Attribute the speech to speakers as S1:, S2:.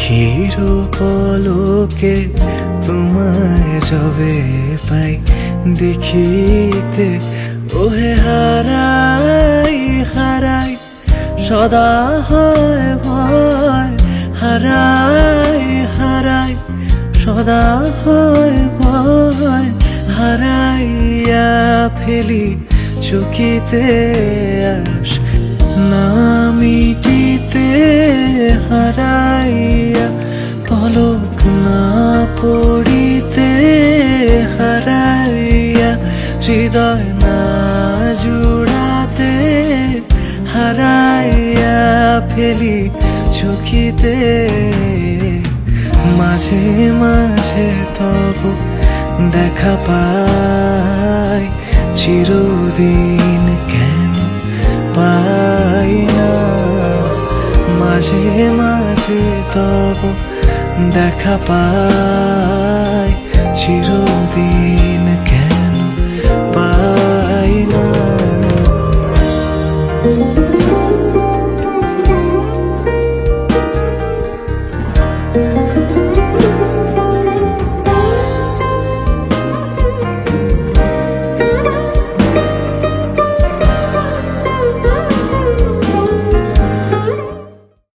S1: ক্ষীর পলকে তোমায় যবে পাই দেখিতে। ওহে হারাই হারাই, সদা হয় ভয়, হারাই হারাই, সদা হয় ভয়, হারাইয়া ফেলি চকিতে আস। না হৃদয় না জুড়াতে, হারাইয়া ফেলি চকিতে মাঝে মাঝে তবু দেখা পাই, চিরদিন কেন পাই না। মাঝে মাঝে তব দেখা পাই, চিরদিন কেন পাই না